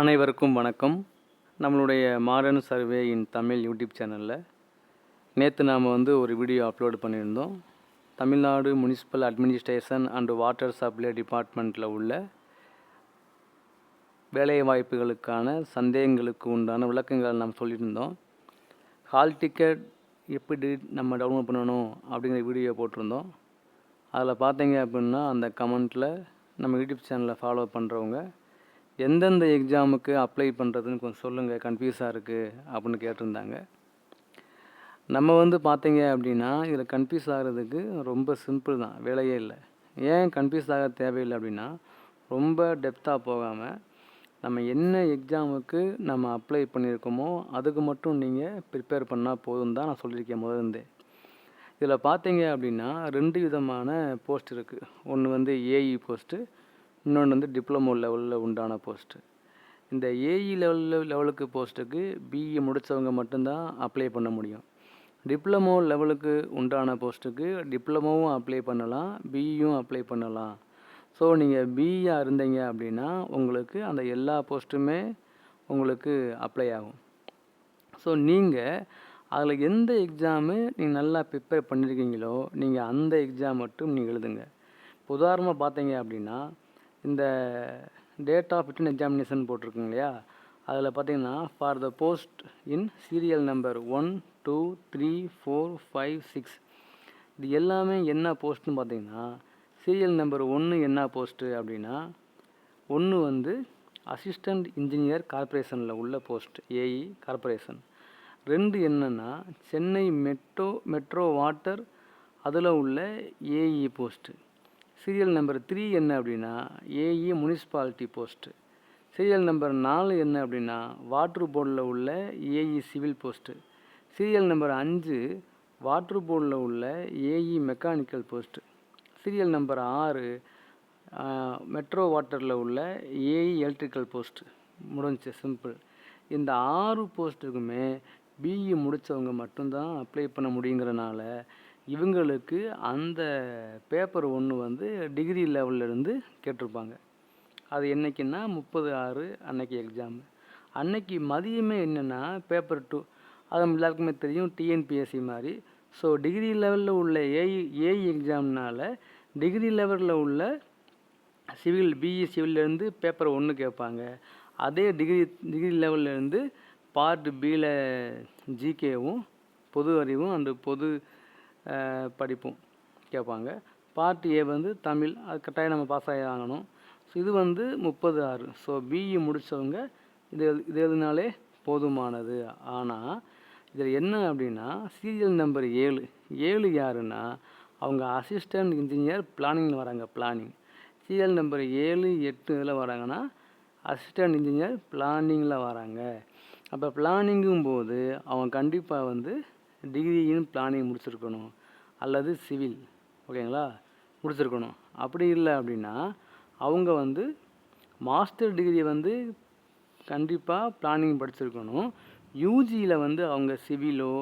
அனைவருக்கும் வணக்கம். நம்மளுடைய modern survey in Tamil YouTube சேனலில் நேற்று நாம் வந்து ஒரு வீடியோ அப்லோட் பண்ணியிருந்தோம். Tamil Nadu municipal administration and water supply டிபார்ட்மெண்ட்டில் உள்ள வேலைவாய்ப்புகளுக்கான சந்தேகங்களுக்கு உண்டான விளக்கங்கள் நாம் சொல்லியிருந்தோம். ஹால் டிக்கெட் எப்படி நம்ம டவுன்லோட் பண்ணணும் அப்படிங்கிற வீடியோ போட்டிருந்தோம். அதில் பார்த்தீங்க அப்படின்னா அந்த கமெண்ட்டில் நம்ம யூடியூப் சேனலை ஃபாலோ பண்ணுறவங்க எந்தெந்த எக்ஸாமுக்கு அப்ளை பண்ணுறதுன்னு கொஞ்சம் சொல்லுங்கள் கன்ஃபியூஸாக இருக்குது அப்படின்னு கேட்டிருந்தாங்க. நம்ம வந்து பார்த்தீங்க அப்படின்னா இதில் கன்ஃபியூஸ் ஆகிறதுக்கு ரொம்ப சிம்பிள் தான். வேலையே இல்லை. ஏன் கன்ஃபியூஸ் ஆக தேவையில்லை அப்படின்னா ரொம்ப டெப்த்தாக போகாமல் நம்ம என்ன எக்ஸாமுக்கு நம்ம அப்ளை பண்ணியிருக்கோமோ அதுக்கு மட்டும் நீங்கள் ப்ரிப்பேர் பண்ணால் போதும் தான் நான் சொல்லியிருக்கேன் முதல்ந்தே இதில் பார்த்தீங்க அப்படின்னா ரெண்டு விதமான போஸ்ட் இருக்குது ஒன்று வந்து ஏஇ போஸ்ட்டு இன்னொன்று வந்து டிப்ளமோ லெவலில் உண்டான போஸ்ட்டு இந்த ஏஇ லெவலில் லெவலுக்கு போஸ்ட்டுக்கு பிஇ முடித்தவங்க மட்டும்தான் அப்ளை பண்ண முடியும். டிப்ளமோ லெவலுக்கு உண்டான போஸ்ட்டுக்கு டிப்ளமோவும் அப்ளை பண்ணலாம் பிஇயும் அப்ளை பண்ணலாம். ஸோ நீங்கள் பிஇயாக இருந்தீங்க அப்படின்னா உங்களுக்கு அந்த எல்லா போஸ்ட்டுமே உங்களுக்கு அப்ளை ஆகும். ஸோ நீங்கள் அதில் எந்த எக்ஸாமு நீங்கள் நல்லா ப்ரிப்பேர் பண்ணியிருக்கீங்களோ நீங்கள் அந்த எக்ஸாம் மட்டும் நீங்கள் எழுதுங்க. இப்போ உதாரணமாக பார்த்தீங்க அப்படின்னா இந்த டேட் ஆஃப் ரிட்டன் எக்ஸாமினேஷன் போட்டிருக்குங்க இல்லையா? அதில் பார்த்தீங்கன்னா for the post in serial number one two three four five six இது எல்லாமே என்ன போஸ்ட்னு பார்த்தீங்கன்னா சீரியல் நம்பர் ஒன்று என்ன போஸ்ட்டு அப்படின்னா ஒன்று வந்து அசிஸ்டண்ட் இன்ஜினியர் கார்பரேஷனில் உள்ள போஸ்ட் ஏஇ கார்ப்பரேஷன் ரெண்டு என்னென்னா சென்னை மெட்ரோ மெட்ரோ வாட்டர் அதில் உள்ள AE post serial number three என்ன அப்படின்னா AE municipality post serial number நாலு என்ன அப்படின்னா வாட்ரு போர்டில் உள்ள AE civil post serial number அஞ்சு வாட்ரு போர்டில் உள்ள AE mechanical post serial number ஆறு மெட்ரோ வாட்டரில் உள்ள ஏஇ எலக்ட்ரிக்கல் போஸ்ட்டு முடிஞ்சு சிம்பிள் இந்த ஆறு போஸ்ட்டுக்குமே பிஇ முடித்தவங்க மட்டும்தான் அப்ளை பண்ண முடியுங்கிறனால இவங்களுக்கு அந்த பேப்பர் ஒன்று வந்து டிகிரி லெவல்லேருந்து கேட்டிருப்பாங்க. அது என்றைக்குன்னா முப்பது ஆறு அன்னைக்கு எக்ஸாம் அன்னைக்கு மதியமே என்னென்னா பேப்பர் டூ அது நம்ம எல்லாருக்குமே தெரியும் டிஎன்பிஎஸ்சி மாதிரி. ஸோ டிகிரி லெவலில் உள்ள ஏஇ ஏஇ எக்ஸாம்னால டிகிரி லெவலில் உள்ள சிவில் பிஇ சிவில்லேருந்து பேப்பர் ஒன்று கேட்பாங்க. அதே டிகிரி டிகிரி லெவல்லேருந்து பார்ட் பியில் ஜிகேவும் பொது அறிவும் அந்த பொது படிப்பும் கேட்பாங்க. பார்ட் ஏ வந்து தமிழ் அது கட்டாயம் நம்ம பாஸ் ஆகி ஆகணும். ஸோ இது வந்து முப்பது ஆறு. ஸோ பிஇ முடித்தவங்க இது இது எதுனாலே போதுமானது. ஆனால் இதில் என்ன அப்படின்னா சீரியல் நம்பர் ஏழு. ஏழு யாருன்னா அவங்க அசிஸ்டன்ட் இன்ஜினியர் பிளானிங்கில் வராங்க பிளானிங் சீரியல் நம்பர் ஏழு எட்டு இதில் வராங்கன்னா அசிஸ்டன்ட் இன்ஜினியர் பிளானிங்கில் வராங்க. அப்போ பிளானிங்கும் போது அவங்க கண்டிப்பாக வந்து டிகிரி இன் பிளானிங் முடிச்சிருக்கணும். அல்லது சிவில் ஓகேங்களா? முடிச்சிருக்கணும். அப்படி இல்லை அப்படின்னா அவங்க வந்து மாஸ்டர் டிகிரி வந்து கண்டிப்பாக பிளானிங் படிச்சிருக்கணும். யூஜியில் வந்து அவங்க சிவிலோ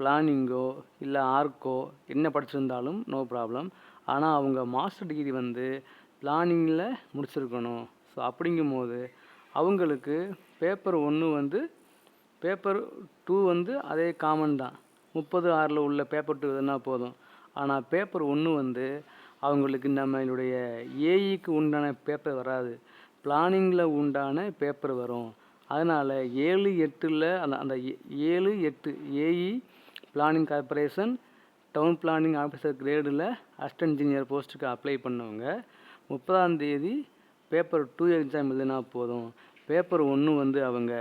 பிளானிங்கோ இல்லை ஆர்க்கோ என்ன படிச்சிருந்தாலும் நோ ப்ராப்ளம். ஆனால் அவங்க மாஸ்டர் டிகிரி வந்து பிளானிங்கில் முடிச்சிருக்கணும். ஸோ அப்படிங்கும்போது அவங்களுக்கு பேப்பர் ஒன்று வந்து பேப்பர் டூ வந்து அதே காமன் தான். முப்பது ஆறில் உள்ள பேப்பர் டூ எதுனா போதும். ஆனால் பேப்பர் ஒன்று வந்து அவங்களுக்கு நம்மளுடைய ஏஇக்கு உண்டான பேப்பர் வராது. பிளானிங்கில் உண்டான பேப்பர் வரும். அதனால் ஏழு எட்டில் அந்த அந்த ஏழு எட்டு AE planning corporation town planning officer கிரேடில் assistant engineer போஸ்ட்டுக்கு அப்ளை பண்ணவங்க முப்பதாம் தேதி பேப்பர் டூ எக்ஸாம் எழுதினா போதும். பேப்பர் ஒன்று வந்து அவங்க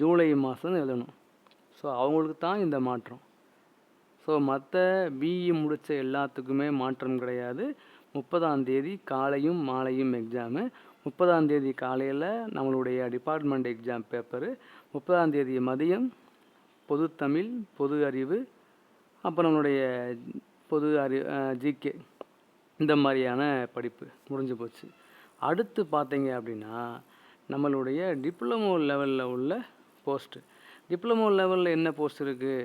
ஜூலை மாதம் எழுதணும். ஸோ அவங்களுக்கு தான் இந்த மாற்றம். ஸோ மற்ற பிஇ முடித்த எல்லாத்துக்குமே மாற்றம் கிடையாது. முப்பதாம் தேதி காலையும் மாலையும் எக்ஸாமு முப்பதாம் தேதி காலையில் நம்மளுடைய டிபார்ட்மெண்ட் எக்ஸாம் பேப்பரு முப்பதாம் தேதி மதியம் பொது தமிழ் பொது அறிவு அப்புறம் நம்மளுடைய பொது அறி ஜிகே இந்த மாதிரியான படிப்பு முடிஞ்சு போச்சு. அடுத்து பார்த்தீங்க அப்படின்னா நம்மளுடைய டிப்ளமோ லெவலில் உள்ள போஸ்ட்டு டிப்ளமோ லெவலில் என்ன போஸ்ட் இருக்குது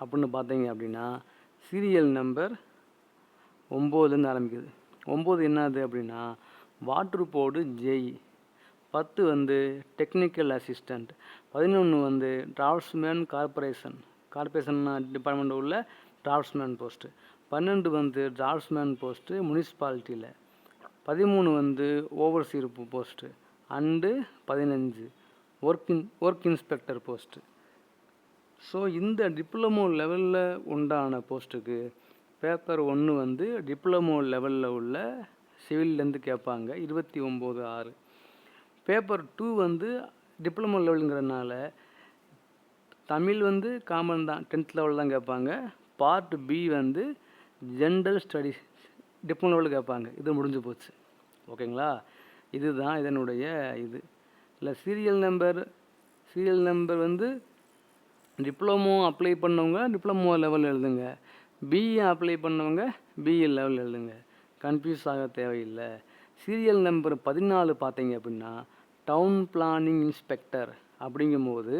அப்படின்னு பார்த்தீங்க அப்படின்னா சீரியல் நம்பர் ஒம்போதுலேருந்து ஆரம்பிக்குது. ஒம்பது என்னது அப்படின்னா வாட்ரு போர்டு ஜேஇ பத்து வந்து டெக்னிக்கல் அசிஸ்டண்ட் பதினொன்று வந்து டிராஃப்ட்ஸ்மேன் கார்பரேஷன் கார்பரேஷன் டிபார்ட்மெண்ட் உள்ள டிராஃப்ட்ஸ்மேன் போஸ்ட்டு பன்னெண்டு வந்து டிராஃப்ட்ஸ்மேன் போஸ்ட்டு முனிசிபாலிட்டியில் பதிமூணு வந்து ஓவர்சீர் போஸ்ட்டு அண்டு பதினஞ்சு work in work inspector post so இந்த டிப்ளமோ லெவலில் உண்டான போஸ்ட்டுக்கு பேப்பர் ஒன்று வந்து டிப்ளமோ லெவலில் உள்ள சிவில்லேருந்து கேட்பாங்க இருபத்தி ஒம்பது ஆறு. பேப்பர் டூ வந்து டிப்ளமோ லெவலுங்கிறதுனால தமிழ் வந்து காமன் தான் டென்த் லெவலில் தான் கேட்பாங்க பார்ட் பி வந்து ஜென்ரல் ஸ்டடிஸ் டிப்ளமோ லெவலில் கேட்பாங்க இது முடிஞ்சு போச்சு. ஓகேங்களா? இதுதான் இதனுடைய இது. இல்லை சீரியல் நம்பர் சீரியல் நம்பர் வந்து டிப்ளமோ அப்ளை பண்ணவங்க டிப்ளமோ லெவல் எழுதுங்க. பிஇ அப்ளை பண்ணவங்க பிஇ லெவல் எழுதுங்க. கன்ஃபியூஸ் ஆக தேவையில்லை. சீரியல் நம்பர் பதினாலு பார்த்தீங்க அப்படின்னா டவுன் பிளானிங் இன்ஸ்பெக்டர் அப்படிங்கும்போது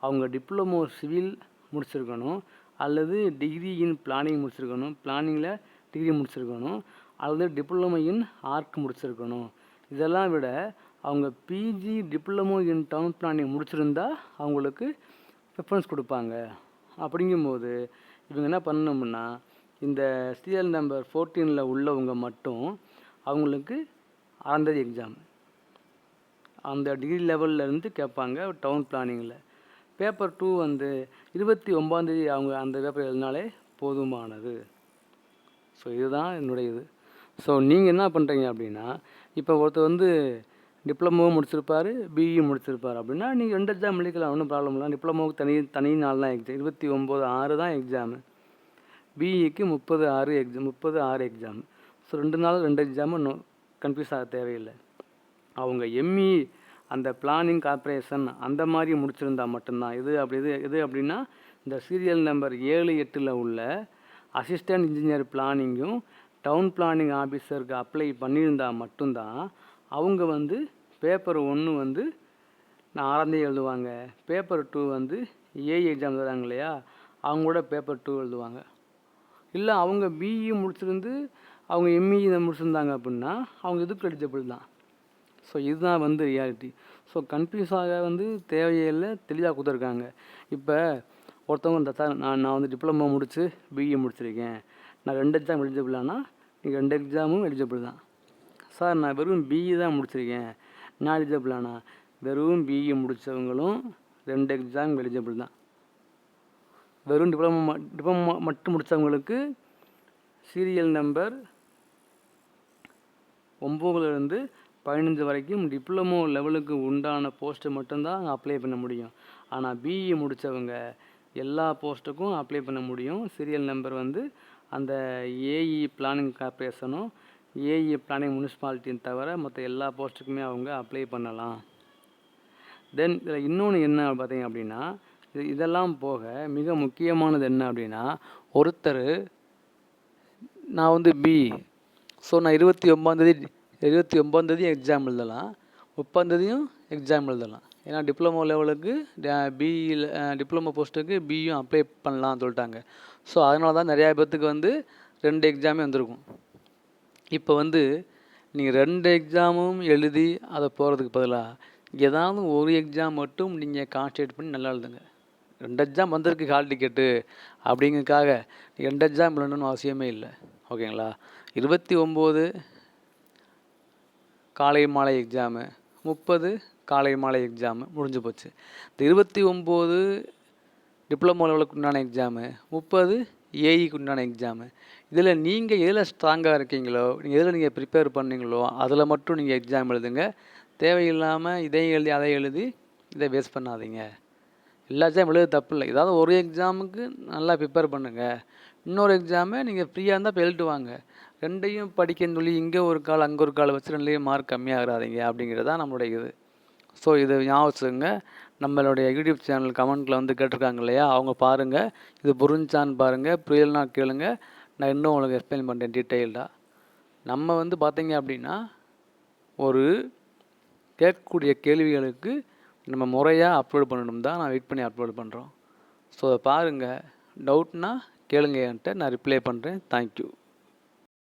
அவங்க டிப்ளமோ சிவில் முடிச்சிருக்கணும் அல்லது டிகிரி இன் பிளானிங் முடிச்சிருக்கணும் பிளானிங்கில் டிகிரி முடிச்சிருக்கணும் அல்லது டிப்ளமோ இன் ஆர்க் முடிச்சிருக்கணும். இதெல்லாம் விட அவங்க PG diploma in town planning முடிச்சிருந்தா அவங்களுக்கு ப்ரிஃபரன்ஸ் கொடுப்பாங்க. அப்படிங்கும்போது இவங்க என்ன பண்ணணும்னா இந்த சீரியல் நம்பர் ஃபோர்டீனில் உள்ளவங்க மட்டும் அவங்களுக்கு ஆறாந்தேதி எக்ஸாம் அந்த டிகிரி லெவல்லேருந்து கேட்பாங்க டவுன் பிளானிங்கில் பேப்பர் டூ வந்து இருபத்தி ஒம்பாந்தேதி அவங்க அந்த பேப்பர் எழுதினாலே போதுமானது. ஸோ இதுதான் என்னுடைய இது ஸோ நீங்கள் என்ன பண்ணுறீங்க அப்படின்னா இப்போ ஒருத்தர் வந்து டிப்ளமோ முடிச்சிருப்பார் பிஇ முடிச்சிருப்பார். அப்படின்னா நீங்கள் ரெண்டு எக்ஸாம் முடிக்கலாம் ஒன்றும் ப்ராப்ளம் இல்லை. டிப்ளமோவுக்கு தனி தனி நாள் தான் எக்ஸாம் இருபத்தி ஒம்பது ஆறு தான் எக்ஸாமு பிஇக்கு முப்பது ஆறு எக்ஸாம் முப்பது ஆறு எக்ஸாம் ஸோ ரெண்டு நாள் ரெண்டு எக்ஸாமும் இன்னும் கன்ஃபியூஸ் ஆக தேவையில்லை. அவங்க எம்இ அந்த பிளானிங் கார்ப்பரேஷன் அந்த மாதிரி முடிச்சிருந்தா மட்டும்தான். இது அப்படி இது இது அப்படின்னா இந்த சீரியல் நம்பர் ஏழு எட்டில் உள்ள அசிஸ்டன்ட் இன்ஜினியர் பிளானிங்கும் டவுன் பிளானிங் ஆஃபீஸருக்கு அப்ளை பண்ணியிருந்தால் மட்டும்தான் அவங்க வந்து பேப்பர் ஒன்று வந்து நான் ஆறாந்தே எழுதுவாங்க. பேப்பர் டூ வந்து ஏஇ எக்ஸாம் எழுதுறாங்க இல்லையா? அவங்களோட பேப்பர் டூ எழுதுவாங்க. இல்லை அவங்க பிஇ முடிச்சிருந்து அவங்க எம்இ முடிச்சிருந்தாங்க அப்படின்னா அவங்க இதுக்கு எலிஜிபிள் தான்? ஸோ இதுதான் வந்து ரியாலிட்டி ஸோ கன்ஃபியூஸ் ஆக வந்து தேவையில்லை தெளிவாக கொடுத்துருக்காங்க. இப்போ ஒருத்தவங்க இந்த சார் நான் நான் வந்து டிப்ளமோ முடித்து பிஇ முடிச்சிருக்கேன். நான் ரெண்டு எக்ஸாம் எலிஜிபிளானா நீங்கள் ரெண்டு எக்ஸாமும் எலிஜிபிள் தான். சார் நான் வெறும் பிஇ தான் முடிச்சிருக்கேன். நான் எலிஜிபிளானா வெறும் பிஇ முடித்தவங்களும் ரெண்டு எக்ஸாம் எலிஜிபிள் தான். வெறும் டிப்ளமோ டிப்ளமோ மட்டும் முடித்தவங்களுக்கு சீரியல் நம்பர் ஒம்போதுலேருந்து பதினஞ்சு வரைக்கும் டிப்ளமோ லெவலுக்கு உண்டான போஸ்ட்டு மட்டும்தான் அப்ளை பண்ண முடியும். ஆனால் பிஇ முடித்தவங்க எல்லா போஸ்ட்டுக்கும் அப்ளை பண்ண முடியும். சீரியல் நம்பர் வந்து அந்த ஏஇ பிளானிங் கார்பரேஷனும் ஏஇ பிளானிங் முனிசிபாலிட்டியும் தவிர மற்ற எல்லா போஸ்ட்டுக்குமே அவங்க அப்ளை பண்ணலாம். தென் இதில் இன்னொன்று என்ன பார்த்தீங்க அப்படின்னா இது இதெல்லாம் போக மிக முக்கியமானது என்ன அப்படின்னா ஒருத்தர் நான் வந்து பி ஸோ நான் இருபத்தி ஒம்பாந்தேதி இருபத்தி ஒம்பாந்தேதி எக்ஸாம் எழுதலாம். முப்பாந்தேதியும் எக்ஸாம் எழுதலாம். ஏன்னா டிப்ளமோ லெவலுக்கு பிஇயில் டிப்ளமோ போஸ்ட்டுக்கு பியும் அப்ளை பண்ணலாம்னு சொல்லிட்டாங்க. ஸோ அதனால தான் நிறையா பேர்த்துக்கு வந்து ரெண்டு எக்ஸாமே வந்திருக்கும். இப்போ வந்து நீங்கள் ரெண்டு எக்ஸாமும் எழுதி அதை போகிறதுக்கு பதிலாக ஏதாவது ஒரு எக்ஸாம் மட்டும் நீங்கள் கான்சன்ட்ரேட் பண்ணி நல்லா எழுதுங்க. ரெண்டு எக்ஸாம் வந்திருக்கு ஹால் டிக்கெட்டு அப்படிங்கிறதுக்காக ரெண்டு எக்ஸாம் எழுதணும்னு அவசியமே இல்லை. ஓகேங்களா இருபத்தி ஒம்பது காலை மாலை எக்ஸாமு முப்பது காலை மாலை எக்ஸாமு முடிஞ்சு போச்சு. இந்த இருபத்தி ஒம்பது டிப்ளமோ லெவலுக்கு உண்டான எக்ஸாமு முப்பது ஏஇக்கு உண்டான எக்ஸாமு இதில் நீங்கள் எதில் ஸ்ட்ராங்காக இருக்கீங்களோ நீங்கள் எதில் நீங்கள் ப்ரிப்பேர் பண்ணீங்களோ அதில் மட்டும் நீங்கள் எக்ஸாம் எழுதுங்க. தேவையில்லாமல் இதையும் எழுதி அதை எழுதி இதை வேஸ்ட் பண்ணாதீங்க. எல்லா எக்ஸாம் எழுத தப்பு இல்லை. ஏதாவது ஒரு எக்ஸாமுக்கு நல்லா ப்ரிப்பேர் பண்ணுங்கள் இன்னொரு எக்ஸாமை நீங்கள் ஃப்ரீயாக இருந்தால் இப்போ எழுதிட்டு வாங்க. ரெண்டையும் படிக்கன்னு சொல்லி இங்கே ஒரு கால் அங்கே ஒரு கால் வச்சு ரெண்டுலேயும் மார்க் கம்மியாகிறாதீங்க அப்படிங்கிறது தான் நம்மளுடைய இது. ஸோ இது ஞாபகம் நம்மளுடைய யூடியூப் சேனல் கமெண்ட்டில் வந்து கேட்டிருக்காங்க இல்லையா? அவங்க பாருங்கள் இது புரிஞ்சான்னு பாருங்கள் புரியலனா கேளுங்கள் நான் இன்னும் உங்களுக்கு எக்ஸ்பிளைன் பண்ணுறேன் டீட்டெயில்டாக நம்ம வந்து பார்த்தீங்க அப்படின்னா ஒரு கேட்கக்கூடிய கேள்விகளுக்கு நம்ம முறையாக அப்லோட் பண்ணணும் தான் நான் வெயிட் பண்ணி அப்லோட் பண்ணுறோம் ஸோ அதை பாருங்கள் டவுட்னால் கேளுங்க என்கிட்ட நான் ரிப்ளை பண்ணுறேன் தேங்க்யூ